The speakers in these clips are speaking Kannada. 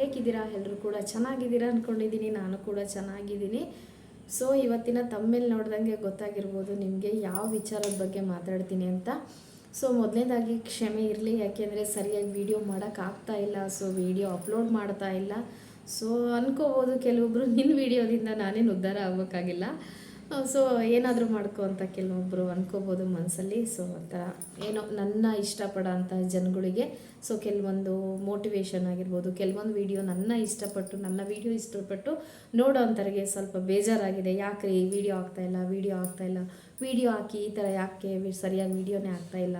ಹೇಗಿದ್ದೀರಾ? ಎಲ್ಲರೂ ಕೂಡ ಚೆನ್ನಾಗಿದ್ದೀರಾ ಅಂದ್ಕೊಂಡಿದ್ದೀನಿ ನಾನು ಕೂಡ ಚೆನ್ನಾಗಿದ್ದೀನಿ. ಸೊ ಇವತ್ತಿನ ತಮ್ಮೇಲೆ ನೋಡ್ದಂಗೆ ಗೊತ್ತಾಗಿರ್ಬೋದು ನಿಮಗೆ ಯಾವ ವಿಚಾರದ ಬಗ್ಗೆ ಮಾತಾಡ್ತೀನಿ ಅಂತ. ಸೊ ಮೊದಲನೇದಾಗಿ ಕ್ಷಮೆ ಇರಲಿ, ಯಾಕೆಂದರೆ ಸರಿಯಾಗಿ ವಿಡಿಯೋ ಮಾಡೋಕ್ಕಾಗ್ತಾ ಇಲ್ಲ ಸೊ ವಿಡಿಯೋ ಅಪ್ಲೋಡ್ ಮಾಡ್ತಾ ಇಲ್ಲ. ಸೊ ಅನ್ಕೋಬೋದು ಕೆಲವೊಬ್ಬರು ನಿನ್ನ ವಿಡಿಯೋದಿಂದ ನಾನೇನು ಉದ್ಧಾರ ಆಗಬೇಕಾಗಿಲ್ಲ. ಸೊ ಏನಾದರೂ ಮಾಡ್ಕೋ ಅಂತ ಕೆಲವೊಬ್ಬರು ಅನ್ಕೋಬೋದು ಮನಸ್ಸಲ್ಲಿ ಸೊ ಆ ಥರ ಏನೋ ನನ್ನ ಇಷ್ಟಪಡೋ ಅಂಥ ಜನಗಳಿಗೆ ಸೊ ಕೆಲವೊಂದು ಮೋಟಿವೇಶನ್ ಆಗಿರ್ಬೋದು, ಕೆಲವೊಂದು ವಿಡಿಯೋ ನನ್ನ ಇಷ್ಟಪಟ್ಟು, ನನ್ನ ವಿಡಿಯೋ ಇಷ್ಟಪಟ್ಟು ನೋಡೋ ಅಂಥವ್ರಿಗೆ ಸ್ವಲ್ಪ ಬೇಜಾರಾಗಿದೆ. ಯಾಕ್ರಿ ವಿಡಿಯೋ ಆಗ್ತಾಯಿಲ್ಲ ವಿಡಿಯೋ ಆಗ್ತಾಯಿಲ್ಲ ವಿಡಿಯೋ ಹಾಕಿ ಈ ಥರ ಯಾಕೆ ಸರಿಯಾಗಿ ವಿಡಿಯೋನೇ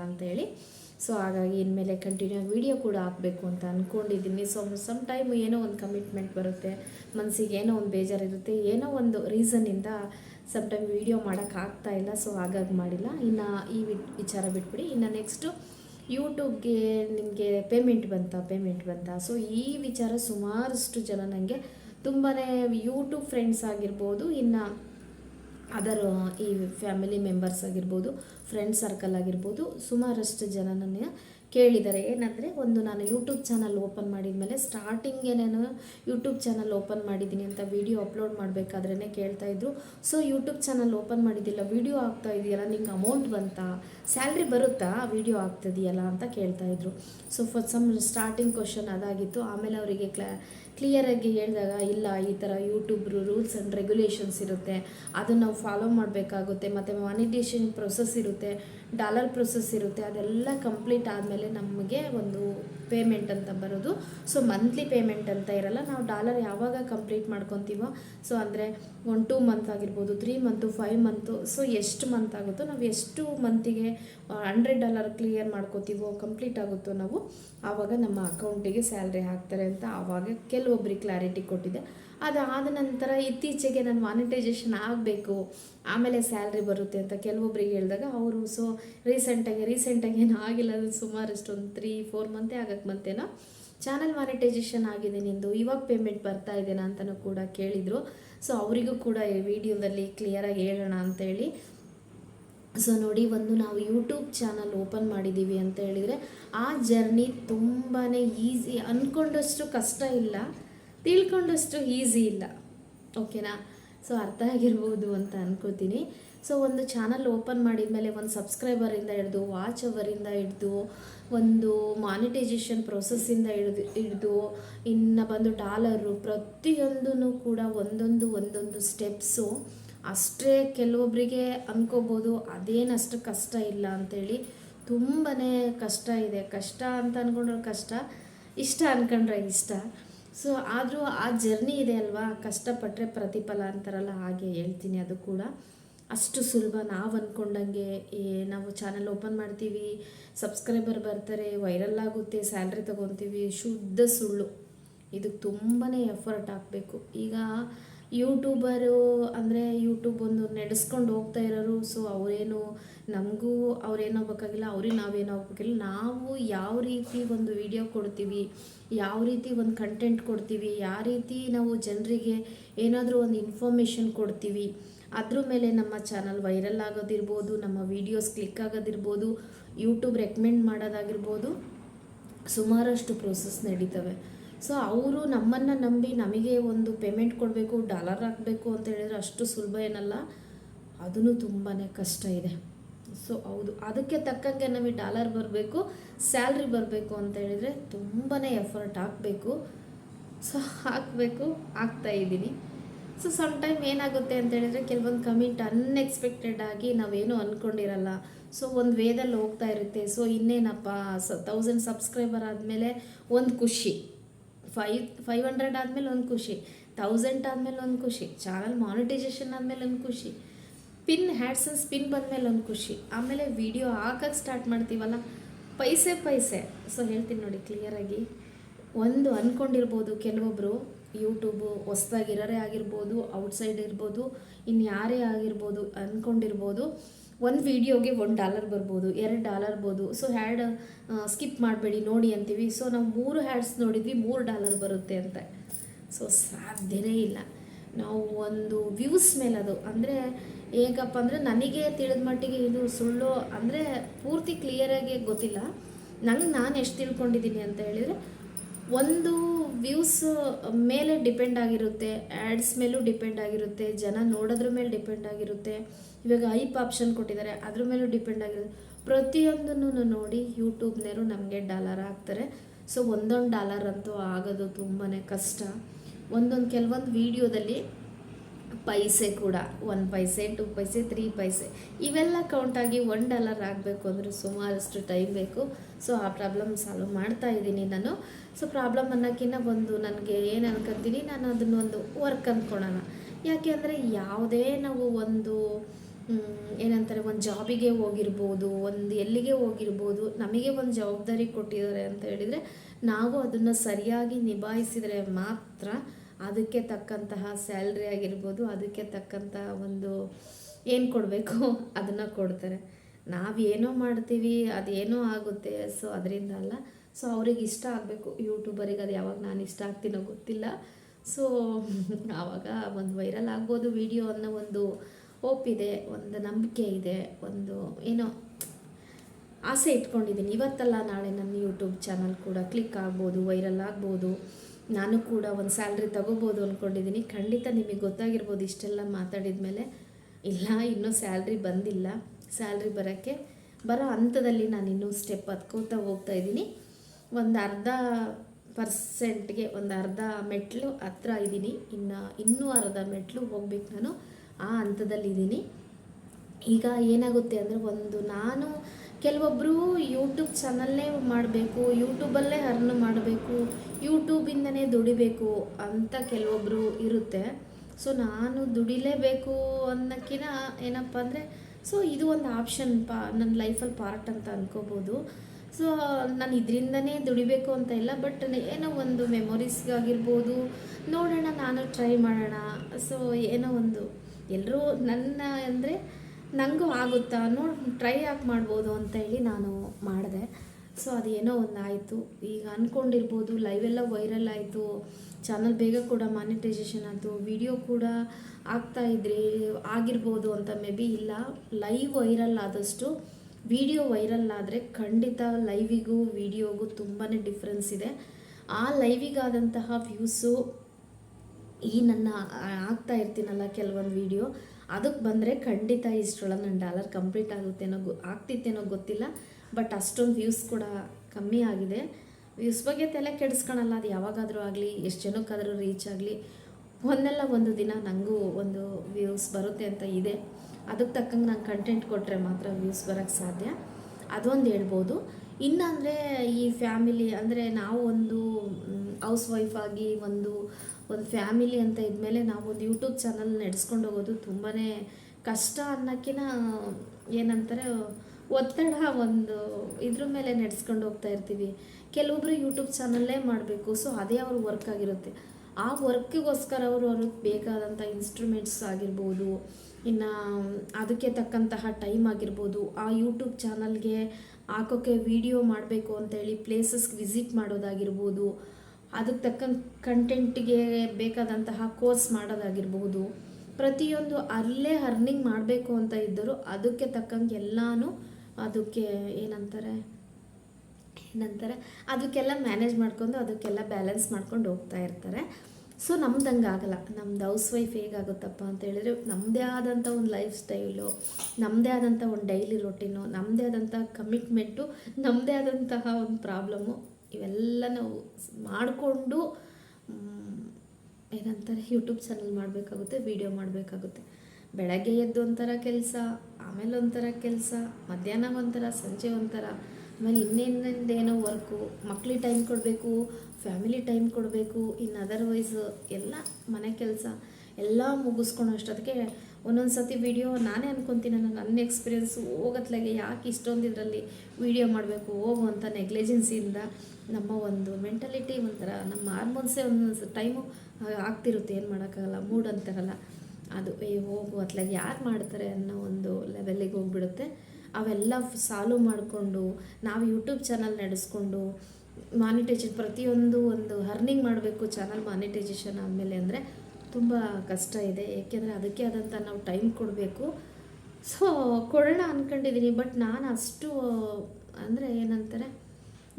ಅಂತ ಹೇಳಿ. ಸೊ ಹಾಗಾಗಿ ಇನ್ಮೇಲೆ ಕಂಟಿನ್ಯೂ ಆಗಿ ವಿಡಿಯೋ ಕೂಡ ಹಾಕಬೇಕು ಅಂತ ಅಂದ್ಕೊಂಡಿದ್ದೀನಿ ಸೊ ಸಮ್ ಟೈಮ್ ಏನೋ ಒಂದು ಕಮಿಟ್ಮೆಂಟ್ ಬರುತ್ತೆ ಮನಸ್ಸಿಗೆ ಏನೋ ಒಂದು ಬೇಜಾರಿರುತ್ತೆ, ಏನೋ ಒಂದು ರೀಸನ್ನಿಂದ ಸಮ್ ಟೈಮ್ ವೀಡಿಯೋ ಮಾಡೋಕ್ಕಾಗ್ತಾ ಇಲ್ಲ ಸೊ ಹಾಗಾಗಿ ಮಾಡಿಲ್ಲ. ಇನ್ನು ಈ ವಿಚಾರ ಬಿಟ್ಬಿಡಿ. ಇನ್ನು ನೆಕ್ಸ್ಟು ಯೂಟ್ಯೂಬ್ಗೆ ನಿಮಗೆ ಪೇಮೆಂಟ್ ಬಂತಾ ಪೇಮೆಂಟ್ ಬಂತಾ? ಸೊ ಈ ವಿಚಾರ ಸುಮಾರಷ್ಟು ಜನ ನನಗೆ ತುಂಬಾ ಯೂಟ್ಯೂಬ್ ಫ್ರೆಂಡ್ಸ್ ಆಗಿರ್ಬೋದು, ಇನ್ನು ಅದರ್ ಈ ಫ್ಯಾಮಿಲಿ ಮೆಂಬರ್ಸ್ ಆಗಿರ್ಬೋದು ಫ್ರೆಂಡ್ ಸರ್ಕಲ್ ಆಗಿರ್ಬೋದು, ಸುಮಾರಷ್ಟು ಜನ ನನ್ನ ಕೇಳಿದ್ದಾರೆ ಏನಂದರೆ, ಒಂದು ನಾನು ಯೂಟ್ಯೂಬ್ ಚಾನಲ್ ಓಪನ್ ಮಾಡಿದ ಮೇಲೆ ಸ್ಟಾರ್ಟಿಂಗೇ ನಾನು ಯೂಟ್ಯೂಬ್ ಚಾನಲ್ ಓಪನ್ ಮಾಡಿದ್ದೀನಿ ಅಂತ ವೀಡಿಯೋ ಅಪ್ಲೋಡ್ ಮಾಡಬೇಕಾದ್ರೇ ಕೇಳ್ತಾಯಿದ್ರು ಸೊ ಯೂಟ್ಯೂಬ್ ಚಾನಲ್ ಓಪನ್ ಮಾಡಿದ್ದಿಲ್ಲ ವೀಡಿಯೋ ಆಗ್ತಾ ಇದೆಯಲ್ಲ, ನಿಂಗೆ ಅಮೌಂಟ್ ಬಂತಾ? ಸ್ಯಾಲ್ರಿ ಬರುತ್ತಾ? ವೀಡಿಯೋ ಆಗ್ತಿದೆಯಲ್ಲ ಅಂತ ಕೇಳ್ತಾಯಿದ್ರು so for some starting question ಅದಾಗಿತ್ತು. ಆಮೇಲೆ ಅವರಿಗೆ ಕ್ಲಾ ಕ್ಲಿಯರಾಗಿ ಹೇಳಿದಾಗ, ಇಲ್ಲ, ಈ ಥರ ಯೂಟ್ಯೂಬ್ ರೂಲ್ಸ್ ಆ್ಯಂಡ್ ರೆಗ್ಯುಲೇಷನ್ಸ್ ಇರುತ್ತೆ. ಅದನ್ನು ನಾವು ಫಾಲೋ ಮಾಡಬೇಕಾಗುತ್ತೆ. ಮತ್ತು ಮಾನಿಟೇಷನ್ ಪ್ರೊಸೆಸ್ ಇರುತ್ತೆ. ಡಾಲರ್ ಪ್ರೊಸೆಸ್ ಇರುತ್ತೆ. ಅದೆಲ್ಲ ಕಂಪ್ಲೀಟ್ ಆದಮೇಲೆ ನಮಗೆ ಒಂದು ಪೇಮೆಂಟ್ ಅಂತ ಬರೋದು. ಸೊ ಮಂತ್ಲಿ ಪೇಮೆಂಟ್ ಅಂತ ಇರಲ್ಲ. ನಾವು ಡಾಲರ್ ಯಾವಾಗ ಕಂಪ್ಲೀಟ್ ಮಾಡ್ಕೊತೀವೋ ಸೊ ಅಂದರೆ ಒನ್ ಟೂ ಮಂತ್ ಆಗಿರ್ಬೋದು three month five month so ಎಷ್ಟು ಮಂತ್ ಆಗುತ್ತೋ, ನಾವು ಎಷ್ಟು ಮಂತಿಗೆ ಹಂಡ್ರೆಡ್ ಡಾಲರ್ ಕ್ಲಿಯರ್ ಮಾಡ್ಕೋತೀವೋ ಕಂಪ್ಲೀಟ್ ಆಗುತ್ತೋ ನಾವು, ಆವಾಗ ನಮ್ಮ ಅಕೌಂಟಿಗೆ ಸ್ಯಾಲ್ರಿ ಹಾಕ್ತಾರೆ ಅಂತ ಆವಾಗ ಕೆಲವೊಬ್ಬರಿಗೆ ಕ್ಲಾರಿಟಿ ಕೊಟ್ಟಿದ್ದೆ ಅದಾದ ನಂತರ ಇತ್ತೀಚೆಗೆ ನಾನು ಮಾನಿಟೈಸೇಷನ್ ಆಗಬೇಕು, ಆಮೇಲೆ ಸ್ಯಾಲ್ರಿ ಬರುತ್ತೆ ಅಂತ ಕೆಲವೊಬ್ರಿಗೆ ಹೇಳಿದಾಗ ಅವರು ಸೊ ರೀಸೆಂಟಾಗಿ ರೀಸೆಂಟಾಗಿ ಏನು ಆಗಿಲ್ಲ ಅದು ಸುಮಾರು ಒಂದು ತ್ರೀ ಫೋರ್ ಮಂತೆ ಆಗಕ್ಕೆ ಮತ್ತೇನೋ ಚಾನಲ್ ಮಾನಿಟೈಸೇಷನ್ ಆಗಿದೆ ನಿಂದು, ಇವಾಗ ಪೇಮೆಂಟ್ ಬರ್ತಾ ಇದೆನಾ? ಅಂತಲೂ ಕೂಡ ಕೇಳಿದರು. ಸೊ ಅವರಿಗೂ ಕೂಡ ಈ ವಿಡಿಯೋದಲ್ಲಿ ಕ್ಲಿಯರಾಗಿ ಹೇಳೋಣ ಅಂತೇಳಿ ಸೊ ನೋಡಿ, ಒಂದು ನಾವು ಯೂಟ್ಯೂಬ್ ಚಾನಲ್ ಓಪನ್ ಮಾಡಿದ್ದೀವಿ ಅಂತ ಹೇಳಿದರೆ, ಆ ಜರ್ನಿ ತುಂಬಾ ಈಸಿ ಅಂದ್ಕೊಂಡಷ್ಟು ಕಷ್ಟ ಇಲ್ಲ, ತಿಳ್ಕೊಂಡಷ್ಟು ಈಸಿ ಇಲ್ಲ. ಓಕೆನಾ ಸೊ ಅರ್ಥ ಆಗಿರ್ಬೋದು ಅಂತ ಅನ್ಕೋತೀನಿ. ಸೊ ಒಂದು ಚಾನಲ್ ಓಪನ್ ಮಾಡಿದ ಮೇಲೆ ಒಂದು ಸಬ್ಸ್ಕ್ರೈಬರಿಂದ ಹಿಡಿದು ವಾಚ್ ಅವರಿಂದ ಹಿಡಿದು, ಒಂದು ಮಾನಿಟೈಜೇಷನ್ ಪ್ರೊಸೆಸ್ಸಿಂದ ಹಿಡಿದು ಹಿಡಿದು, ಇನ್ನು ಬಂದು ಡಾಲರು ಪ್ರತಿಯೊಂದೂ ಕೂಡ ಒಂದೊಂದು ಒಂದೊಂದು ಸ್ಟೆಪ್ಸು ಅಷ್ಟೇ ಕೆಲವೊಬ್ಬರಿಗೆ ಅನ್ಕೋಬೋದು ಅದೇನಷ್ಟು ಕಷ್ಟ ಇಲ್ಲ ಅಂಥೇಳಿ ತುಂಬಾ ಕಷ್ಟ ಇದೆ. ಕಷ್ಟ ಅಂತ ಅಂದ್ಕೊಂಡ್ರೆ ಕಷ್ಟ, ಇಷ್ಟ ಅಂದ್ಕೊಂಡ್ರೆ ಇಷ್ಟ. ಸೊ ಆದರೂ ಆ ಜರ್ನಿ ಇದೆ ಅಲ್ವಾ? ಕಷ್ಟಪಟ್ಟರೆ ಪ್ರತಿಫಲ ಅಂತಾರಲ್ಲ, ಹಾಗೆ ಹೇಳ್ತೀನಿ ಅದು ಕೂಡ. ಅಷ್ಟು ಸುಲಭ. ನಾವು ಅಂದ್ಕೊಂಡಂಗೆ ಏ, ನಾವು ಚಾನಲ್ ಓಪನ್ ಮಾಡ್ತೀವಿ, ಸಬ್ಸ್ಕ್ರೈಬರ್ ಬರ್ತಾರೆ, ವೈರಲ್ ಆಗುತ್ತೆ, ಸ್ಯಾಲ್ರಿ ತೊಗೊತೀವಿ, ಶುದ್ಧ ಸುಳ್ಳು. ಇದಕ್ಕೆ ತುಂಬಾ ಎಫರ್ಟ್ ಹಾಕಬೇಕು. ಈಗ ಯೂಟ್ಯೂಬರು ಅಂದರೆ ಯೂಟ್ಯೂಬ್ ಒಂದು ನಡೆಸ್ಕೊಂಡು ಹೋಗ್ತಾ ಇರೋರು, ಸೊ ಅವರೇನು ನಮಗೂ ಅವ್ರೇನಾಗಬೇಕಾಗಿಲ್ಲ ಅವ್ರಿಗೆ ನಾವೇನು ಹೋಗ್ಬೇಕಿಲ್ಲ. ನಾವು ಯಾವ ರೀತಿ ಒಂದು ವಿಡಿಯೋ ಕೊಡ್ತೀವಿ, ಯಾವ ರೀತಿ ಒಂದು ಕಂಟೆಂಟ್ ಕೊಡ್ತೀವಿ, ಯಾವ ರೀತಿ ನಾವು ಜನರಿಗೆ ಏನಾದರೂ ಒಂದು ಇನ್ಫಾರ್ಮೇಷನ್ ಕೊಡ್ತೀವಿ, ಅದ್ರ ಮೇಲೆ ನಮ್ಮ ಚಾನಲ್ ವೈರಲ್ ಆಗೋದಿರ್ಬೋದು, ನಮ್ಮ ವೀಡಿಯೋಸ್ ಕ್ಲಿಕ್ ಆಗೋದಿರ್ಬೋದು ಯೂಟ್ಯೂಬ್ ರೆಕಮೆಂಡ್ ಮಾಡೋದಾಗಿರ್ಬೋದು, ಸುಮಾರಷ್ಟು ಪ್ರೋಸೆಸ್ ನಡೀತವೆ. ಸೊ ಅವರು ನಮ್ಮನ್ನು ನಂಬಿ ನಮಗೆ ಒಂದು ಪೇಮೆಂಟ್ ಕೊಡಬೇಕು ಡಾಲರ್ ಹಾಕಬೇಕು ಅಂತ ಹೇಳಿದರೆ ಅಷ್ಟು ಸುಲಭ ಏನಲ್ಲ. ಅದೂ ತುಂಬಾ ಕಷ್ಟ ಇದೆ. ಸೊ ಹೌದು. ಅದಕ್ಕೆ ತಕ್ಕಂಗೆ ನಮಗೆ ಡಾಲರ್ ಬರಬೇಕು ಸ್ಯಾಲ್ರಿ ಬರಬೇಕು ಅಂತ ಹೇಳಿದರೆ ತುಂಬಾ ಎಫರ್ಟ್ ಹಾಕಬೇಕು. ಸೊ ಹಾಕಬೇಕು, ಹಾಕ್ತಾ ಇದ್ದೀನಿ. ಸೊ ಸಮ್ ಟೈಮ್ ಏನಾಗುತ್ತೆ ಅಂತ ಹೇಳಿದರೆ ಕೆಲವೊಂದು ಕಮೆಂಟ್ ಅನ್ಎಕ್ಸ್ಪೆಕ್ಟೆಡ್ ಆಗಿ ನಾವೇನು ಅಂದ್ಕೊಂಡಿರಲ್ಲ ಸೊ ಒಂದು ವೇದಲ್ಲಿ ಹೋಗ್ತಾ ಇರುತ್ತೆ. ಸೊ ಇನ್ನೇನಪ್ಪ, ಸ ತೌಸಂಡ್ ಸಬ್ಸ್ಕ್ರೈಬರ್ ಆದಮೇಲೆ ಒಂದು ಖುಷಿ. ಫೈವ್ ಫೈವ್ ಹಂಡ್ರೆಡ್ ಆದಮೇಲೆ ಒಂದು ಖುಷಿ ತೌಸಂಡ್ ಆದಮೇಲೆ ಒಂದು ಖುಷಿ ಚಾನಲ್ ಮಾನಿಟೈಸೇಷನ್ ಆದಮೇಲೆ ಒಂದು ಖುಷಿ ಪಿನ್ ಹ್ಯಾಡ್ಸನ್ ಸ್ಪಿನ್ ಬಂದಮೇಲೆ ಒಂದು ಖುಷಿ, ಆಮೇಲೆ ವಿಡಿಯೋ ಹಾಕಕ್ಕೆ ಸ್ಟಾರ್ಟ್ ಮಾಡ್ತೀವಲ್ಲ, ಪೈಸೆ ಪೈಸೆ. ಸೊ ಹೇಳ್ತೀನಿ ನೋಡಿ ಕ್ಲಿಯರಾಗಿ ಒಂದು ಅಂದ್ಕೊಂಡಿರ್ಬೋದು ಕೆಲವೊಬ್ಬರು ಯೂಟ್ಯೂಬು ಹೊಸ್ದಾಗಿರೋರೇ ಆಗಿರ್ಬೋದು ಔಟ್ಸೈಡ್ ಇರ್ಬೋದು, ಇನ್ಯಾರೇ ಯಾರೇ ಆಗಿರ್ಬೋದು ಅಂದ್ಕೊಂಡಿರ್ಬೋದು ಒಂದು ವೀಡಿಯೋಗೆ ಒಂದು ಡಾಲರ್ ಬರ್ಬೋದು, ಎರಡು ಡಾಲರ್ ಬೋದು ಸೊ ಹ್ಯಾಡ್ ಸ್ಕಿಪ್ ಮಾಡಬೇಡಿ, ನೋಡಿ ಅಂತೀವಿ. ಸೊ ನಾವು ಮೂರು ಹ್ಯಾಡ್ಸ್ ನೋಡಿದ್ವಿ, ಮೂರು ಡಾಲರ್ ಬರುತ್ತೆ ಅಂತ. ಸೊ ಸಾಧ್ಯನೇ ಇಲ್ಲ. ನಾವು ಒಂದು ವ್ಯೂಸ್ ಮೇಲೆ ಅದು. ಅಂದರೆ, ಹೇಗಪ್ಪ ಅಂದರೆ, ನನಗೆ ತಿಳಿದ ಮಟ್ಟಿಗೆ ಇದು ಸುಳ್ಳು ಅಂದರೆ, ಪೂರ್ತಿ ಕ್ಲಿಯರಾಗಿ ಗೊತ್ತಿಲ್ಲ. ನನಗೆ ನಾನು ಎಷ್ಟು ತಿಳ್ಕೊಂಡಿದ್ದೀನಿ ಅಂತ ಹೇಳಿದರೆ ಒಂದು ವ್ಯೂಸ್ ಮೇಲೆ ಡಿಪೆಂಡ್ ಆಗಿರುತ್ತೆ ಆ್ಯಡ್ಸ್ ಮೇಲೂ ಡಿಪೆಂಡ್ ಆಗಿರುತ್ತೆ, ಜನ ನೋಡೋದ್ರ ಮೇಲೆ ಡಿಪೆಂಡ್ ಆಗಿರುತ್ತೆ. ಇವಾಗ ಐಪ್ ಆಪ್ಷನ್ ಕೊಟ್ಟಿದ್ದಾರೆ, ಅದ್ರ ಮೇಲೂ ಡಿಪೆಂಡ್ ಆಗಿರುತ್ತೆ. ಪ್ರತಿಯೊಂದನ್ನು ನೋಡಿ ಯೂಟ್ಯೂಬ್ನವರು ನಮಗೆ ಡಾಲರ್ ಹಾಕ್ತಾರೆ. ಸೊ ಒಂದೊಂದು ಡಾಲರ್ ಅಂತೂ ಆಗೋದು ತುಂಬಾ ಕಷ್ಟ. ಒಂದೊಂದು ಕೆಲವೊಂದು ವೀಡಿಯೋದಲ್ಲಿ ಪೈಸೆ ಕೂಡ, ಒಂದು ಪೈಸೆ ಟು ಪೈಸೆ ತ್ರೀ ಪೈಸೆ. ಇವೆಲ್ಲ ಕೌಂಟಾಗಿ ಒನ್ ಡಾಲರ್ ಆಗಬೇಕು ಅಂದರೆ ಸುಮಾರಷ್ಟು ಟೈಮ್ ಬೇಕು. ಸೊ ಆ ಪ್ರಾಬ್ಲಮ್ ಸಾಲ್ವ್ ಮಾಡ್ತಾ ಇದ್ದೀನಿ ನಾನು. ಸೊ ಪ್ರಾಬ್ಲಮ್ ಅನ್ನೋಕ್ಕಿಂತ ಒಂದು ನನಗೆ ಏನು ಅನ್ಕೊಂತೀನಿ, ನಾನು ಅದನ್ನೊಂದು ವರ್ಕ್ ಅಂದ್ಕೊಳೋಣ ಯಾಕೆ ಅಂದರೆ ಯಾವುದೇ ನಾವು ಒಂದು ಏನಂತಾರೆ, ಒಂದು ಜಾಬಿಗೆ ಹೋಗಿರ್ಬೋದು, ಒಂದು ಎಲ್ಲಿಗೆ ಹೋಗಿರ್ಬೋದು, ನಮಗೆ ಒಂದು ಜವಾಬ್ದಾರಿ ಕೊಟ್ಟಿದ್ದಾರೆ ಅಂತ ಹೇಳಿದರೆ, ನಾವು ಅದನ್ನು ಸರಿಯಾಗಿ ನಿಭಾಯಿಸಿದರೆ ಮಾತ್ರ ಅದಕ್ಕೆ ತಕ್ಕಂತಹ ಸ್ಯಾಲ್ರಿ ಆಗಿರ್ಬೋದು, ಅದಕ್ಕೆ ತಕ್ಕಂತಹ ಒಂದು ಏನು ಕೊಡಬೇಕು ಅದನ್ನು ಕೊಡ್ತಾರೆ. ನಾವೇನೋ ಮಾಡ್ತೀವಿ, ಅದೇನೋ ಆಗುತ್ತೆ. ಸೊ ಅದರಿಂದ ಅಲ್ಲ. ಸೊ ಅವ್ರಿಗೆ ಇಷ್ಟ ಆಗಬೇಕು. ಯೂಟ್ಯೂಬರಿಗೆ ಅದು ಯಾವಾಗ ನಾನು ಇಷ್ಟ ಆಗ್ತೀನೋ ಗೊತ್ತಿಲ್ಲ. ಸೊ ಆವಾಗ ಒಂದು ವೈರಲ್ ಆಗ್ಬೋದು ವಿಡಿಯೋ ಅನ್ನೋ ಒಂದು ಹೋಪ್ ಇದೆ, ಒಂದು ನಂಬಿಕೆ ಇದೆ, ಒಂದು ಏನೋ ಆಸೆ ಇಟ್ಕೊಂಡಿದ್ದೀನಿ ಇವತ್ತಲ್ಲ ನಾಳೆ ನನ್ನ ಯೂಟ್ಯೂಬ್ ಚಾನಲ್ ಕೂಡ ಕ್ಲಿಕ್ ಆಗ್ಬೋದು ವೈರಲ್ ಆಗ್ಬೋದು. ನಾನು ಕೂಡ ಒಂದು ಸ್ಯಾಲ್ರಿ ತಗೋಬೋದು ಅಂದ್ಕೊಂಡಿದ್ದೀನಿ ಖಂಡಿತ ನಿಮಗೆ ಗೊತ್ತಾಗಿರ್ಬೋದು ಇಷ್ಟೆಲ್ಲ ಮಾತಾಡಿದ ಮೇಲೆ ಇಲ್ಲ, ಇನ್ನೂ ಸ್ಯಾಲ್ರಿ ಬಂದಿಲ್ಲ. ಸ್ಯಾಲ್ರಿ ಬರೋಕ್ಕೆ ಬರೋ ಹಂತದಲ್ಲಿ ನಾನು ಇನ್ನೂ ಸ್ಟೆಪ್ ಹತ್ಕೋತಾ ಹೋಗ್ತಾ ಇದ್ದೀನಿ. ಒಂದು ಅರ್ಧ ಪರ್ಸೆಂಟ್ಗೆ ಒಂದು ಅರ್ಧ ಮೆಟ್ಲು ಹತ್ರ ಇದ್ದೀನಿ. ಇನ್ನು ಇನ್ನೂ ಅರ್ಧ ಮೆಟ್ಲು ಹೋಗ್ಬೇಕು ನಾನು. ಆ ಹಂತದಲ್ಲಿದ್ದೀನಿ. ಈಗ ಏನಾಗುತ್ತೆ ಅಂದರೆ ಒಂದು ನಾನು ಕೆಲವೊಬ್ಬರು ಯೂಟ್ಯೂಬ್ ಚಾನಲ್ನೇ ಮಾಡಬೇಕು ಯೂಟ್ಯೂಬಲ್ಲೇ ಅರ್ನ್ ಮಾಡಬೇಕು ಯೂಟ್ಯೂಬಿಂದನೇ ದುಡಿಬೇಕು ಅಂತ ಕೆಲವೊಬ್ಬರು ಇರುತ್ತೆ. ಸೊ ನಾನು ದುಡಿಲೇಬೇಕು ಅನ್ನೋಕ್ಕಿಂತ ಏನಪ್ಪ ಅಂದರೆ ಸೊ ಇದು ಒಂದು ಆಪ್ಷನ್ ಪಾ ನನ್ನ ಲೈಫಲ್ಲಿ ಪಾರ್ಟ್ ಅಂತ ಅಂದ್ಕೋಬೋದು ಸೊ ನಾನು ಇದರಿಂದನೇ ದುಡಿಬೇಕು ಅಂತ ಇಲ್ಲ ಬಟ್ ಏನೋ ಒಂದು ಮೆಮೊರೀಸ್ಗಾಗಿರ್ಬೋದು ನೋಡೋಣ, ನಾನು ಟ್ರೈ ಮಾಡೋಣ. ಸೊ ಏನೋ ಒಂದು ಎಲ್ಲರೂ ನನ್ನ ಅಂದರೆ ನನಗೂ ಆಗುತ್ತಾ? ನೋಡಿ ಟ್ರೈ ಯಾಕೆ ಮಾಡ್ಬೋದು ಅಂತ ಹೇಳಿ ನಾನು ಮಾಡಿದೆ. ಸೊ ಅದೇನೋ ಒಂದು ಆಯಿತು ಈಗ ಅಂದ್ಕೊಂಡಿರ್ಬೋದು ಲೈವೆಲ್ಲ ವೈರಲ್ ಆಯಿತು. ಚಾನಲ್ ಬೇಗ ಕೂಡ ಮಾನಿಟೈಸೇಷನ್ ಆಯಿತು. ವಿಡಿಯೋ ಕೂಡ ಆಗ್ತಾ ಇದ್ರಿ ಆಗಿರ್ಬೋದು ಅಂತ ಮೇ ಬಿ ಇಲ್ಲ. ಲೈವ್ ವೈರಲ್ ಆದಷ್ಟು ವಿಡಿಯೋ ವೈರಲ್ ಆದರೆ ಖಂಡಿತ ಲೈವಿಗೂ ವಿಡಿಯೋಗೂ ತುಂಬಾ ಡಿಫ್ರೆನ್ಸ್ ಇದೆ. ಆ ಲೈವಿಗಾದಂತಹ ವ್ಯೂಸು ಈ ನನ್ನ ಆಗ್ತಾ ಇರ್ತೀನಲ್ಲ ಕೆಲವೊಂದು ವಿಡಿಯೋ ಅದಕ್ಕೆ ಬಂದರೆ ಖಂಡಿತ ಇಷ್ಟರೊಳಗೆ ನನ್ನ ಡಾಲರ್ ಕಂಪ್ಲೀಟ್ ಆಗುತ್ತೇನೋ ಗೊ, ಆಗ್ತಿತ್ತೇನೋ ಗೊತ್ತಿಲ್ಲ ಬಟ್ ಅಷ್ಟೊಂದು ವ್ಯೂಸ್ ಕೂಡ ಕಮ್ಮಿ ಆಗಿದೆ. ವ್ಯೂಸ್ ಬಗ್ಗೆ ತಲೆ ಕೆಡಿಸ್ಕೊಳಲ್ಲ, ಅದು ಯಾವಾಗಾದರೂ ಆಗಲಿ, ಎಷ್ಟು ಜನಕ್ಕಾದರೂ ರೀಚ್ ಆಗಲಿ, ಒಂದಲ್ಲ ಒಂದು ದಿನ ನನಗೂ ಒಂದು ವ್ಯೂಸ್ ಬರುತ್ತೆ ಅಂತ ಇದೆ. ಅದಕ್ಕೆ ತಕ್ಕಂಗೆ ನಾನು ಕಂಟೆಂಟ್ ಕೊಟ್ಟರೆ ಮಾತ್ರ ವ್ಯೂಸ್ ಬರೋಕ್ಕೆ ಸಾಧ್ಯ. ಅದೊಂದು ಹೇಳ್ಬೋದು. ಇನ್ನಂದರೆ ಈ ಫ್ಯಾಮಿಲಿ ಅಂದರೆ ನಾವು ಒಂದು ಹೌಸ್ ವೈಫ್ ಆಗಿ ಒಂದು ಒಂದು ಫ್ಯಾಮಿಲಿ ಅಂತ ಇದ್ಮೇಲೆ ನಾವು ಒಂದು ಯೂಟ್ಯೂಬ್ ಚಾನಲ್ ನಡೆಸ್ಕೊಂಡು ಹೋಗೋದು ತುಂಬಾ ಕಷ್ಟ ಅನ್ನೋಕ್ಕಿಂತ ಏನಂತಾರೆ, ಒತ್ತಡ ಒಂದು ಇದ್ರ ಮೇಲೆ ನಡೆಸ್ಕೊಂಡು ಹೋಗ್ತಾ ಇರ್ತೀವಿ. ಕೆಲವೊಬ್ಬರು ಯೂಟ್ಯೂಬ್ ಚಾನಲ್ಲೇ ಮಾಡಬೇಕು ಸೊ ಅದೇ ಅವ್ರ ವರ್ಕ್ ಆಗಿರುತ್ತೆ. ಆ ವರ್ಕ್ಗೋಸ್ಕರ ಅವರು ಅವ್ರಿಗೆ ಬೇಕಾದಂಥ ಇನ್ಸ್ಟ್ರೂಮೆಂಟ್ಸ್ ಆಗಿರ್ಬೋದು, ಇನ್ನು ಅದಕ್ಕೆ ತಕ್ಕಂತಹ ಟೈಮ್ ಆಗಿರ್ಬೋದು, ಆ ಯೂಟ್ಯೂಬ್ ಚಾನಲ್ಗೆ ಹಾಕೋಕ್ಕೆ ವಿಡಿಯೋ ಮಾಡಬೇಕು ಅಂತೇಳಿ ಪ್ಲೇಸಸ್ಗೆ ವಿಸಿಟ್ ಮಾಡೋದಾಗಿರ್ಬೋದು ಅದಕ್ಕೆ ತಕ್ಕಂಥ ಕಂಟೆಂಟ್ಗೆ ಬೇಕಾದಂತಹ ಕೋರ್ಸ್ ಮಾಡೋದಾಗಿರ್ಬೋದು ಪ್ರತಿಯೊಂದು ಅಲ್ಲೇ ಅರ್ನಿಂಗ್ ಮಾಡಬೇಕು ಅಂತ ಇದ್ದರೂ ಅದಕ್ಕೆ ತಕ್ಕಂಗೆ ಎಲ್ಲನೂ ಅದಕ್ಕೆ ಏನಂತಾರೆ ಏನಂತಾರೆ, ಅದಕ್ಕೆಲ್ಲ ಮ್ಯಾನೇಜ್ ಮಾಡ್ಕೊಂಡು ಅದಕ್ಕೆಲ್ಲ ಬ್ಯಾಲೆನ್ಸ್ ಮಾಡ್ಕೊಂಡು ಹೋಗ್ತಾ ಇರ್ತಾರೆ. ಸೊ ನಮ್ದಂಗೆ ಆಗಲ್ಲ. ನಮ್ದು ಹೌಸ್ ವೈಫ್ ಹೇಗಾಗುತ್ತಪ್ಪ ಅಂತ ಹೇಳಿದ್ರೆ ನಮ್ಮದೇ ಆದಂಥ ಒಂದು ಲೈಫ್ ಸ್ಟೈಲು ನಮ್ಮದೇ ಆದಂಥ ಒಂದು ಡೈಲಿ ರೊಟೀನು ನಮ್ಮದೇ ಆದಂಥ ಕಮಿಟ್ಮೆಂಟು ನಮ್ಮದೇ ಆದಂತಹ ಒಂದು ಪ್ರಾಬ್ಲಮ್ಮು ಇವೆಲ್ಲ ನಾವು ಮಾಡಿಕೊಂಡು ಏನಂತಾರೆ ಯೂಟ್ಯೂಬ್ ಚಾನಲ್ ಮಾಡಬೇಕಾಗುತ್ತೆ ವೀಡಿಯೋ ಮಾಡಬೇಕಾಗುತ್ತೆ. ಬೆಳಗ್ಗೆ ಎದ್ದು ಒಂಥರ ಕೆಲಸ, ಆಮೇಲೆ ಒಂಥರ ಕೆಲಸ, ಮಧ್ಯಾಹ್ನ ಒಂಥರ, ಸಂಜೆ ಒಂಥರ, ಆಮೇಲೆ ಇನ್ನೇನೇನೇನೋ ವರ್ಕು ಮಕ್ಳಿಗೆ ಟೈಮ್ ಕೊಡಬೇಕು ಫ್ಯಾಮಿಲಿ ಟೈಮ್ ಕೊಡಬೇಕು ಇನ್ನು ಅದರ್ವೈಸ್ ಎಲ್ಲ ಮನೆ ಕೆಲಸ ಎಲ್ಲ ಮುಗಿಸ್ಕೊಳೋ ಅಷ್ಟೊತ್ತಿಗೆ ಒಂದೊಂದು ಸತಿ ವಿಡಿಯೋ ನಾನೇ ಅನ್ಕೊತೀನಿ ನನಗೆ ನನ್ನ ಎಕ್ಸ್ಪೀರಿಯನ್ಸ್ ಹೋಗತ್ಲಾಗೆ ಯಾಕೆ ಇಷ್ಟೊಂದು ಇದರಲ್ಲಿ ವಿಡಿಯೋ ಮಾಡಬೇಕು, ಹೋಗು ಅಂತ ನೆಗ್ಲೆಜೆನ್ಸಿಯಿಂದ ನಮ್ಮ ಒಂದು ಮೆಂಟಲಿಟಿ ಒಂಥರ ನಮ್ಮ ಹಾರ್ಮೋನ್ಸೇ ಒಂದೊಂದು ಟೈಮು ಆಗ್ತಿರುತ್ತೆ, ಏನು ಮಾಡೋಕ್ಕಾಗಲ್ಲ ಮೂಡ್ ಅಂತಾರಲ್ಲ. ಅದು, ಏ, ಹೋಗು ಅತ್ಲಾಗೆ ಯಾರು ಮಾಡ್ತಾರೆ ಅನ್ನೋ ಒಂದು ಲೆವೆಲ್ಲಿಗೆ ಹೋಗ್ಬಿಡುತ್ತೆ. ಅವೆಲ್ಲ ಸಾಲ್ವ್ ಮಾಡಿಕೊಂಡು, ನಾವು ಯೂಟ್ಯೂಬ್ ಚಾನಲ್ ನಡೆಸ್ಕೊಂಡು ಮಾನಿಟೈಜೇಷನ್ ಪ್ರತಿಯೊಂದು ಒಂದು ಅರ್ನಿಂಗ್ ಮಾಡಬೇಕು ಚಾನಲ್ ಮಾನಿಟೈಜೇಷನ್ ಆದಮೇಲೆ ಅಂದರೆ ತುಂಬ ಕಷ್ಟ ಇದೆ, ಏಕೆಂದರೆ ಅದಕ್ಕೆ ಆದಂಥ ನಾವು ಟೈಮ್ ಕೊಡಬೇಕು. ಸೊ ಕೊಡೋಣ ಅಂದ್ಕೊಂಡಿದ್ದೀನಿ ಬಟ್ ನಾನು ಅಷ್ಟು, ಅಂದರೆ ಏನಂತಾರೆ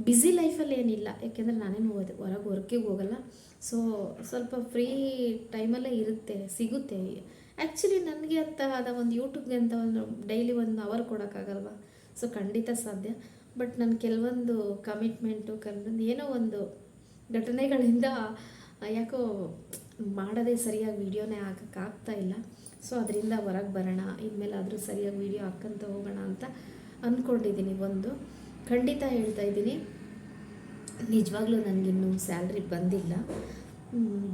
ಬ್ಯುಸಿ ಲೈಫಲ್ಲಿ ಏನಿಲ್ಲ. ಯಾಕೆಂದರೆ ನಾನೇನು ಹೋಗೋದು ಹೊರಗೆ ವರ್ಕಿಗೆ ಹೋಗಲ್ಲ. ಸೊ ಸ್ವಲ್ಪ ಫ್ರೀ ಟೈಮಲ್ಲೇ ಇರುತ್ತೆ, ಸಿಗುತ್ತೆ. ಆ್ಯಕ್ಚುಲಿ ನನಗೆ ಅಂತ ಆದ ಒಂದು ಯೂಟ್ಯೂಬ್ಗೆ ಅಂತ ಒಂದು ಡೈಲಿ ಒಂದು ಅವರ್ ಕೊಡೋಕ್ಕಾಗಲ್ವಾ? ಸೊ ಖಂಡಿತ ಸಾಧ್ಯ. ಬಟ್ ನಾನು ಕೆಲವೊಂದು ಕಮಿಟ್ಮೆಂಟು ಕೆಲವೊಂದು ಏನೋ ಒಂದು ಘಟನೆಗಳಿಂದ, ಯಾಕೋ ಮಾಡೋದೇ ಸರಿಯಾಗಿ ವೀಡಿಯೋನೇ ಹಾಕೋಕ್ಕಾಗ್ತಾ ಇಲ್ಲ. ಸೊ ಅದರಿಂದ ಹೊರಗೆ ಬರೋಣ, ಇನ್ಮೇಲಾದರೂ ಸರಿಯಾಗಿ ವೀಡಿಯೋ ಹಾಕ್ಕಂತ ಹೋಗೋಣ ಅಂತ ಅಂದ್ಕೊಂಡಿದ್ದೀನಿ ಒಂದು ಖಂಡಿತ ಹೇಳ್ತಾ ಇದ್ದೀನಿ. ನಿಜವಾಗ್ಲೂ ನನಗಿನ್ನೂ ಸ್ಯಾಲ್ರಿ ಬಂದಿಲ್ಲ.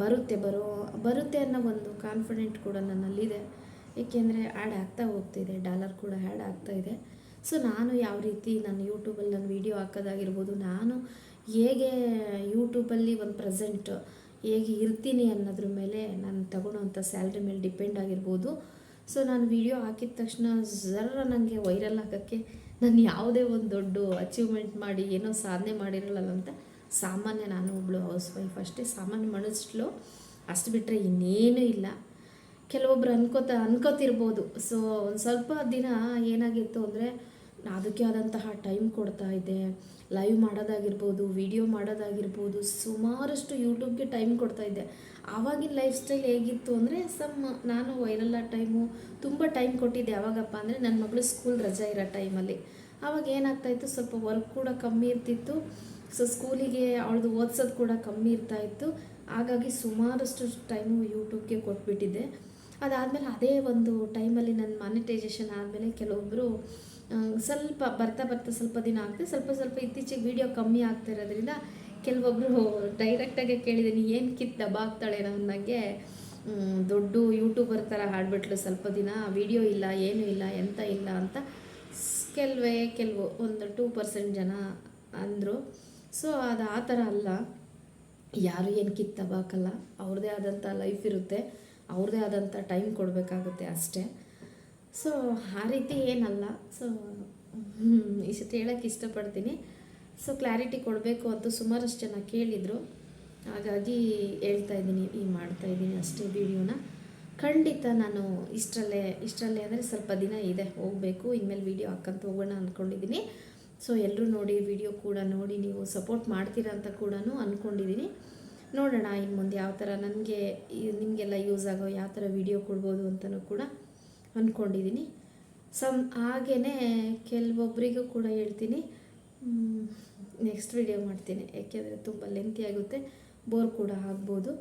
ಬರುತ್ತೆ ಬರೋ, ಬರುತ್ತೆ ಅನ್ನೋ ಒಂದು ಕಾನ್ಫಿಡೆಂಟ್ ಕೂಡ ನನ್ನಲ್ಲಿದೆ. ಏಕೆಂದರೆ ಆ್ಯಡ್ ಆಗ್ತಾ ಹೋಗ್ತಿದೆ ಡಾಲರ್ ಕೂಡ ಆ್ಯಡ್ ಆಗ್ತಾ ಇದೆ. ಸೊ ನಾನು ಯಾವ ರೀತಿ ನಾನು ಯೂಟ್ಯೂಬಲ್ಲಿ ನಾನು ವೀಡಿಯೋ ಹಾಕೋದಾಗಿರ್ಬೋದು, ನಾನು ಹೇಗೆ ಯೂಟ್ಯೂಬಲ್ಲಿ ಒಂದು ಪ್ರೆಸೆಂಟ್ ಹೇಗೆ ಇರ್ತೀನಿ ಅನ್ನೋದ್ರ ಮೇಲೆ ನಾನು ತಗೊಳ್ಳೋವಂಥ ಸ್ಯಾಲ್ರಿ ಮೇಲೆ ಡಿಪೆಂಡ್ ಆಗಿರ್ಬೋದು. ಸೊ ನಾನು ವಿಡಿಯೋ ಹಾಕಿದ ತಕ್ಷಣ ಜರ ನನಗೆ ವೈರಲ್ ಆಗೋಕ್ಕೆ ನಾನು ಯಾವುದೇ ಒಂದು ದೊಡ್ಡ ಅಚೀವ್ಮೆಂಟ್ ಮಾಡಿ, ಏನೋ ಸಾಧನೆ ಮಾಡಿರಲ್ಲ ಅಂತ ಸಾಮಾನ್ಯ ನಾನು ಒಬ್ಳು ಹೌಸ್ ವೈಫ್ ಅಷ್ಟೇ, ಸಾಮಾನ್ಯ ಮನಸ್ಲು ಅಷ್ಟು ಬಿಟ್ಟರೆ ಇನ್ನೇನೂ ಇಲ್ಲ. ಕೆಲವೊಬ್ರು ಅನ್ಕೋತ, ಅನ್ಕೋತಿರ್ಬೋದು. ಸೊ ಒಂದು ಸ್ವಲ್ಪ ದಿನ ಏನಾಗಿತ್ತು ಅಂದರೆ ಅದಕ್ಕೆ ಆದಂತಹ ಟೈಮ್ ಕೊಡ್ತಾ ಇದ್ದೆ ಲೈವ್ ಮಾಡೋದಾಗಿರ್ಬೋದು ವಿಡಿಯೋ ಮಾಡೋದಾಗಿರ್ಬೋದು, ಸುಮಾರಷ್ಟು ಯೂಟ್ಯೂಬ್ಗೆ ಟೈಮ್ ಕೊಡ್ತಾ ಇದ್ದೆ ಆವಾಗಿನ ಲೈಫ್ ಸ್ಟೈಲ್ ಹೇಗಿತ್ತು ಅಂದರೆ ಸಮ್ ನಾನು ವೈರಲ್ಲ ಟೈಮು ತುಂಬ ಟೈಮ್ ಕೊಟ್ಟಿದ್ದೆ. ಯಾವಾಗಪ್ಪ ಅಂದರೆ ನನ್ನ ಮಗಳು ಸ್ಕೂಲ್ ರಜಾ ಇರೋ ಟೈಮಲ್ಲಿ ಆವಾಗ ಏನಾಗ್ತಾಯಿತ್ತು ಸ್ವಲ್ಪ ವರ್ಕ್ ಕೂಡ ಕಮ್ಮಿ ಇರ್ತಿತ್ತು. ಸೊ ಸ್ಕೂಲಿಗೆ ಅವಳದು ಓದ್ಸೋದು ಕೂಡ ಕಮ್ಮಿ ಇರ್ತಾ ಇತ್ತು. ಹಾಗಾಗಿ ಸುಮಾರಷ್ಟು ಟೈಮು ಯೂಟ್ಯೂಬ್ಗೆ ಕೊಟ್ಬಿಟ್ಟಿದ್ದೆ. ಅದಾದಮೇಲೆ ಅದೇ ಒಂದು ಟೈಮಲ್ಲಿ ನನ್ನ ಮಾನಿಟೈಸೇಷನ್ ಆದಮೇಲೆ ಕೆಲವೊಬ್ಬರು ಸ್ವಲ್ಪ ಬರ್ತಾ ಬರ್ತಾ ಸ್ವಲ್ಪ ದಿನ ಆಗ್ತದೆ ಸ್ವಲ್ಪ ಸ್ವಲ್ಪ ಇತ್ತೀಚೆಗೆ ವೀಡಿಯೋ ಕಮ್ಮಿ ಆಗ್ತಾ ಇರೋದ್ರಿಂದ ಕೆಲವೊಬ್ಬರು ಡೈರೆಕ್ಟಾಗಿ ಕೇಳಿದ್ದೀನಿ ಏನು ಕಿತ್ತು ದಬಾಗ್ತಾಳೆ ನನಗೆ ದೊಡ್ಡ ಯೂಟ್ಯೂಬರ್ ಥರ ಹಾಡ್ಬಿಟ್ಲು ಸ್ವಲ್ಪ ದಿನ, ವೀಡಿಯೋ ಇಲ್ಲ, ಏನೂ ಇಲ್ಲ, ಎಂತ ಇಲ್ಲ ಅಂತ ಕೆಲವೇ, ಕೆಲವು, ಒಂದು ಟೂ ಪರ್ಸೆಂಟ್ ಜನ ಅಂದರು. ಸೊ, ಅದು ಆ ಥರ ಅಲ್ಲ. ಯಾರು ಏನು ಕಿತ್ತಬಾಕಲ್ಲ ಅವ್ರದ್ದೇ ಆದಂಥ ಲೈಫ್ ಇರುತ್ತೆ. ಅವ್ರದ್ದೇ ಆದಂಥ ಟೈಮ್ ಕೊಡಬೇಕಾಗುತ್ತೆ ಅಷ್ಟೇ. ಸೊ ಆ ರೀತಿ ಏನಲ್ಲ. ಸೊ ಇಷ್ಟು ಹೇಳೋಕ್ಕೆ ಇಷ್ಟಪಡ್ತೀನಿ. ಸೊ ಕ್ಲಾರಿಟಿ ಕೊಡಬೇಕು ಅಂತ ಸುಮಾರಷ್ಟು ಜನ ಕೇಳಿದರು. ಹಾಗಾಗಿ ಹೇಳ್ತಾ ಇದ್ದೀನಿ, ಈ ಮಾಡ್ತಾ ಇದ್ದೀನಿ ಅಷ್ಟೇ ವಿಡಿಯೋನ ಖಂಡಿತ ನಾನು ಇಷ್ಟರಲ್ಲೇ ಇಷ್ಟರಲ್ಲೇ ಅಂದರೆ ಸ್ವಲ್ಪ ದಿನ ಇದೆ, ಹೋಗಬೇಕು. ಇನ್ಮೇಲೆ ವೀಡಿಯೋ ಹಾಕ್ಕಂತ ಹೋಗೋಣ ಅಂದ್ಕೊಂಡಿದ್ದೀನಿ ಸೊ ಎಲ್ಲರೂ ನೋಡಿ ವಿಡಿಯೋ ಕೂಡ ನೋಡಿ, ನೀವು ಸಪೋರ್ಟ್ ಮಾಡ್ತೀರಾ ಅಂತ ಕೂಡ ಅಂದ್ಕೊಂಡಿದ್ದೀನಿ ನೋಡೋಣ ಇನ್ನು ಮುಂದೆ ಯಾವ ಥರ ನನಗೆ ನಿಮಗೆಲ್ಲ ಯೂಸ್ ಆಗೋ ಯಾವ ಥರ ವಿಡಿಯೋ ಕೊಡ್ಬೋದು ಅಂತಲೂ ಕೂಡ ಅಂದ್ಕೊಂಡಿದ್ದೀನಿ. ಸಮ್ ಹಾಗೆಯೇ ಕೆಲವೊಬ್ಬರಿಗೂ ಕೂಡ ಹೇಳ್ತೀನಿ. ನೆಕ್ಸ್ಟ್ ವಿಡಿಯೋ ಮಾಡ್ತೀನಿ. ಯಾಕೆಂದರೆ ತುಂಬ ಲೆಂತಿ ಆಗುತ್ತೆ. ಬೋರ್ ಕೂಡ ಆಗ್ಬೋದು.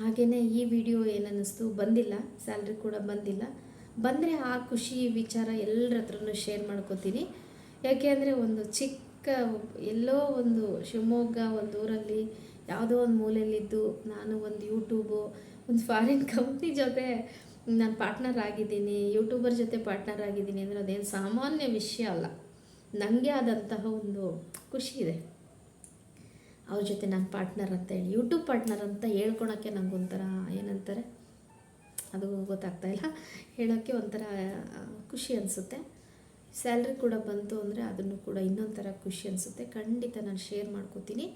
ಹಾಗೆಯೇ ಈ ವಿಡಿಯೋ ಏನನ್ನಿಸ್ತು? ಬಂದಿಲ್ಲ. ಸ್ಯಾಲ್ರಿ ಕೂಡ ಬಂದಿಲ್ಲ. ಬಂದರೆ ಆ ಖುಷಿ, ವಿಚಾರ ಎಲ್ಲರ ಹತ್ರನೂ ಶೇರ್ ಮಾಡ್ಕೋತೀನಿ. ಯಾಕೆ ಅಂದರೆ ಒಂದು ಚಿಕ್ಕ ಎಲ್ಲೋ ಒಂದು ಶಿವಮೊಗ್ಗ, ಒಂದು ಊರಲ್ಲಿ ಯಾವುದೋ ಒಂದು ಮೂಲೆಯಲ್ಲಿದ್ದು ನಾನು ಒಂದು ಯೂಟ್ಯೂಬು, ಒಂದು ಫಾರಿನ್ ಕಂಪ್ನಿ ಜೊತೆ ನಾನು ಪಾರ್ಟ್ನರ್ ಆಗಿದ್ದೀನಿ. ಯೂಟ್ಯೂಬರ್ ಜೊತೆ ಪಾರ್ಟ್ನರ್ ಆಗಿದ್ದೀನಿ ಅಂದರೆ ಅದೇನು ಸಾಮಾನ್ಯ ವಿಷಯ ಅಲ್ಲ. ನನಗೆ ಆದಂತಹ ಒಂದು ಖುಷಿ ಇದೆ. ಅವ್ರ ಜೊತೆ ನಾನು ಪಾರ್ಟ್ನರ್ ಅಂತ ಹೇಳಿ, ಯೂಟ್ಯೂಬ್ ಪಾರ್ಟ್ನರ್ ಅಂತ ಹೇಳ್ಕೊಳಕ್ಕೆ ನನಗೊಂಥರ ಏನಂತಾರೆ, ಅದು ಗೊತ್ತಾಗ್ತಾ ಇಲ್ಲ. ಹೇಳೋಕ್ಕೆ ಒಂಥರ ಖುಷಿ ಅನಿಸುತ್ತೆ. ಸ್ಯಾಲ್ರಿ ಕೂಡ ಬಂತು ಅಂದರೆ ಅದನ್ನು ಕೂಡ ಇನ್ನೊಂಥರ ಖುಷಿ ಅನಿಸುತ್ತೆ. ಖಂಡಿತ ನಾನು ಶೇರ್ ಮಾಡ್ಕೋತೀನಿ.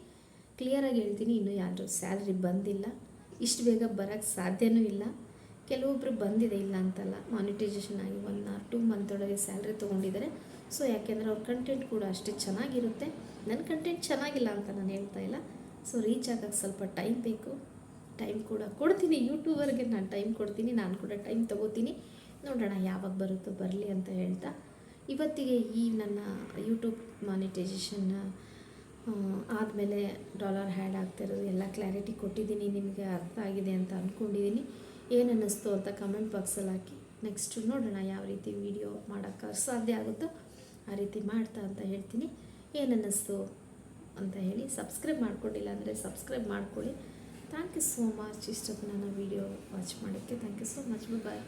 ಕ್ಲಿಯರಾಗಿ ಹೇಳ್ತೀನಿ, ಇನ್ನೂ ಯಾರು ಸ್ಯಾಲ್ರಿ ಬಂದಿಲ್ಲ, ಇಷ್ಟು ಬೇಗ ಬರೋಕ್ಕೆ ಸಾಧ್ಯವೂ ಇಲ್ಲ. ಕೆಲವೊಬ್ಬರು ಬಂದಿದೆ ಇಲ್ಲ ಅಂತಲ್ಲ ಮಾನಿಟೈಸೇಷನ್ ಆಗಿ ಒನ್ ಆರ್ ಟೂ ಮಂತ್ ಒಳಗೆ ಸ್ಯಾಲ್ರಿ ತೊಗೊಂಡಿದ್ದಾರೆ. ಸೊ ಯಾಕೆಂದರೆ ಅವ್ರ ಕಂಟೆಂಟ್ ಕೂಡ ಅಷ್ಟೇ ಚೆನ್ನಾಗಿರುತ್ತೆ. ನನ್ನ ಕಂಟೆಂಟ್ ಚೆನ್ನಾಗಿಲ್ಲ ಅಂತ ನಾನು ಹೇಳ್ತಾ ಇಲ್ಲ. ಸೊ ರೀಚ್ ಆಗೋಕ್ಕೆ ಸ್ವಲ್ಪ ಟೈಮ್ ಬೇಕು. ಟೈಮ್ ಕೂಡ ಕೊಡ್ತೀನಿ ಯೂಟ್ಯೂಬರ್ಗೆ ನಾನು ಟೈಮ್ ಕೊಡ್ತೀನಿ, ನಾನು ಕೂಡ ಟೈಮ್ ತೊಗೋತೀನಿ. ನೋಡೋಣ ಯಾವಾಗ ಬರುತ್ತೋ, ಬರಲಿ ಅಂತ ಹೇಳ್ತಾ. ಇವತ್ತಿಗೆ ಈ ನನ್ನ ಯೂಟ್ಯೂಬ್ ಮಾನಿಟೈಸೇಷನ್ನ ಆದಮೇಲೆ ಡಾಲರ್ ಹ್ಯಾಡ್ ಆಗ್ತಿರೋದು ಎಲ್ಲ ಕ್ಲಾರಿಟಿ ಕೊಟ್ಟಿದ್ದೀನಿ, ನಿಮಗೆ ಅರ್ಥ ಆಗಿದೆ ಅಂತ ಅಂದ್ಕೊಂಡಿದ್ದೀನಿ ಏನು ಅನ್ನಿಸ್ತು ಅಂತ ಕಮೆಂಟ್ ಬಾಕ್ಸಲ್ಲಿ ಹಾಕಿ. ನೆಕ್ಸ್ಟು ನೋಡೋಣ ಯಾವ ರೀತಿ ವೀಡಿಯೋ ಮಾಡೋಕ್ಕೆ ಸಾಧ್ಯ ಆಗುತ್ತೋ ಆ ರೀತಿ ಮಾಡ್ತಾ ಅಂತ ಹೇಳ್ತೀನಿ. ಏನು ಅನ್ನಿಸ್ತು ಅಂತ ಹೇಳಿ ಸಬ್ಸ್ಕ್ರೈಬ್ ಮಾಡ್ಕೊಂಡಿಲ್ಲ ಅಂದರೆ ಸಬ್ಸ್ಕ್ರೈಬ್ ಮಾಡ್ಕೊಳ್ಳಿ. ಥ್ಯಾಂಕ್ ಯು ಸೋ ಮಚ್ ಇಷ್ಟೊತ್ತು ನನ್ನ ವೀಡಿಯೋ ವಾಚ್ ಮಾಡೋಕ್ಕೆ thank you so much bye